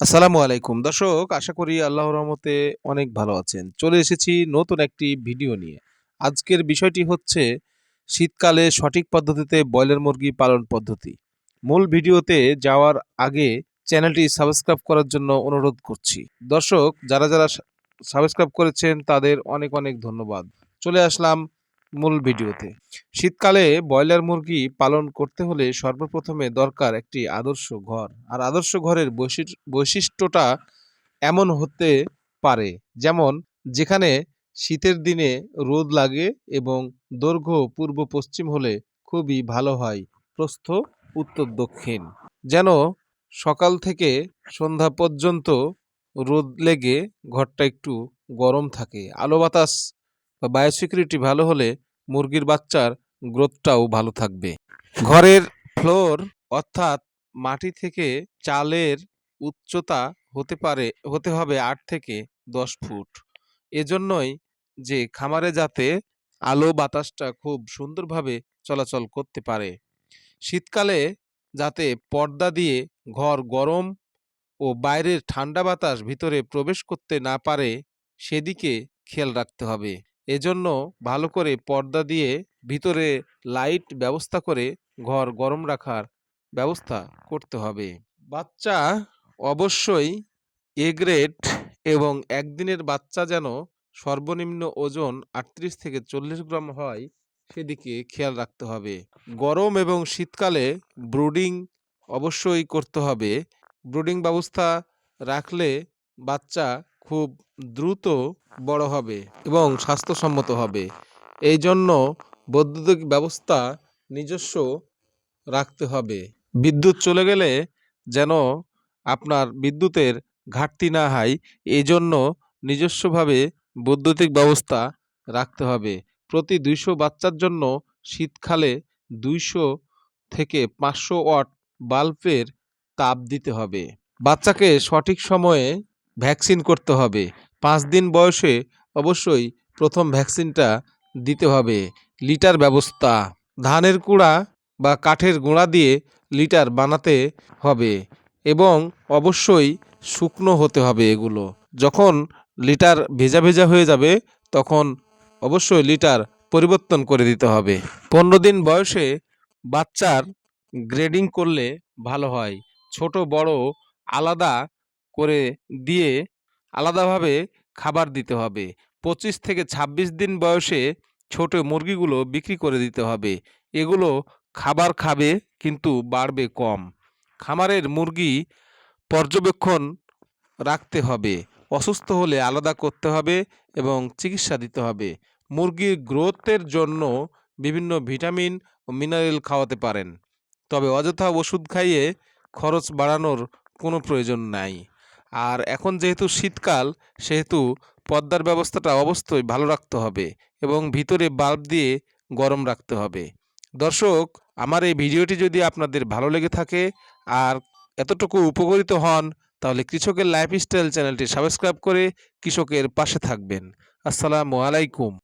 আসসালামু আলাইকুম। দর্শক, আশা করি আল্লাহ রহমতে অনেক ভালো আছেন। চলে এসেছি নতুন একটি ভিডিও নিয়ে। আজকের বিষয়টি হচ্ছে শীতকালে সঠিক পদ্ধতিতে ব্রয়লার মুরগি পালন পদ্ধতি। মূল ভিডিওতে যাওয়ার আগে চ্যানেলটি সাবস্ক্রাইব করার জন্য অনুরোধ করছি। দর্শক, যারা যারা সাবস্ক্রাইব করেছেন তাদের অনেক অনেক ধন্যবাদ। চলে আসলাম মূল ভিডিওতে। শীতকালে ব্রয়লার মুরগি পালন করতে হলে সর্বপ্রথমে দরকার একটি আদর্শ ঘর। আর আদর্শ ঘরের বৈশিষ্ট্য বৈশিষ্ট্যটা এমন হতে পারে, যেমন যেখানে শীতের দিনে রোদ লাগে এবং দৈর্ঘ্য পূর্ব পশ্চিম হলে খুবই ভালো হয়। প্রস্থ উত্তর দক্ষিণ। যেন সকাল থেকে সন্ধ্যা পর্যন্ত রোদ লেগে ঘরটা একটু গরম থাকে। আলো বাতাস বা বায়োসিকিউরিটি ভালো হলে মুরগির বাচ্চার গ্রোথটাও ভালো থাকবে। ঘরের ফ্লোর অর্থাৎ মাটি থেকে চালের উচ্চতা হতে পারে, হতে হবে আট থেকে দশ ফুট। এজন্যই যে খামারে যাতে আলো বাতাসটা খুব সুন্দরভাবে চলাচল করতে পারে, শীতকালে যাতে পর্দা দিয়ে ঘর গরম ও বাইরের ঠান্ডা বাতাস ভিতরে প্রবেশ করতে না পারে, সেদিকে খেয়াল রাখতে হবে। এজন্য ভালো করে পর্দা দিয়ে ভিতরে লাইট ব্যবস্থা করে ঘর গরম রাখার ব্যবস্থা করতে হবে। বাচ্চা অবশ্যই এ গ্রেড এবং একদিনের বাচ্চা যেন সর্বনিম্ন ওজন আটত্রিশ থেকে চল্লিশ গ্রাম হয় সেদিকে খেয়াল রাখতে হবে। গরম এবং শীতকালে ব্রুডিং অবশ্যই করতে হবে। ব্রুডিং ব্যবস্থা রাখলে বাচ্চা খুব দ্রুত বড় হবে এবং স্বাস্থ্যসম্মত হবে। এই জন্য বৈদ্যুতিক ব্যবস্থা নিজস্ব রাখতে হবে। বিদ্যুৎ চলে গেলে যেন আপনার বিদ্যুতের ঘাটতি না হয় এই জন্য নিজস্বভাবে বৈদ্যুতিক ব্যবস্থা রাখতে হবে। প্রতি দুইশো বাচ্চার জন্য শীতকালে দুইশো থেকে পাঁচশো ওয়াট বাল্বের তাপ দিতে হবে। বাচ্চাকে সঠিক সময়ে ভ্যাকসিন করতে হবে। পাঁচ দিন বয়সে অবশ্যই প্রথম ভ্যাকসিনটা দিতে হবে। লিটার ব্যবস্থা। ধানের কুড়া বা কাঠের গুঁড়া দিয়ে লিটার বানাতে হবে এবং অবশ্যই শুকনো হতে হবে এগুলো। যখন লিটার ভেজা ভেজা হয়ে যাবে, তখন অবশ্যই লিটার পরিবর্তন করে দিতে হবে। পনেরো দিন বয়সে বাচ্চার গ্রেডিং করলে ভালো হয়। ছোট, বড়, আলাদা করে দিয়ে আলাদাভাবে খাবার দিতে হবে। পঁচিশ থেকে ২৬ দিন বয়সে ছোট মুরগিগুলো বিক্রি করে দিতে হবে। এগুলো খাবার খাবে কিন্তু বাড়বে কম। খামারের মুরগি পর্যবেক্ষণ রাখতে হবে। অসুস্থ হলে আলাদা করতে হবে এবং চিকিৎসা দিতে হবে। মুরগির গ্রোথের জন্য বিভিন্ন ভিটামিন ও মিনারেল খাওয়াতে পারেন। তবে অযথা ওষুধ খাইয়ে খরচ বাড়ানোর কোনো প্রয়োজন নাই। আর এখন যেহেতু শীতকাল, সেহেতু পর্দার ব্যবস্থাটা অবশ্যই ভালো রাখতে হবে এবং ভিতরে বাল্ব দিয়ে গরম রাখতে হবে। দর্শক, আমার এই ভিডিওটি যদি আপনাদের ভালো লেগে থাকে আর এতটুকু উপকৃত হন, তাহলে কৃষকের লাইফস্টাইল চ্যানেলটি সাবস্ক্রাইব করে কৃষকের পাশে থাকবেন। আসসালামু আলাইকুম।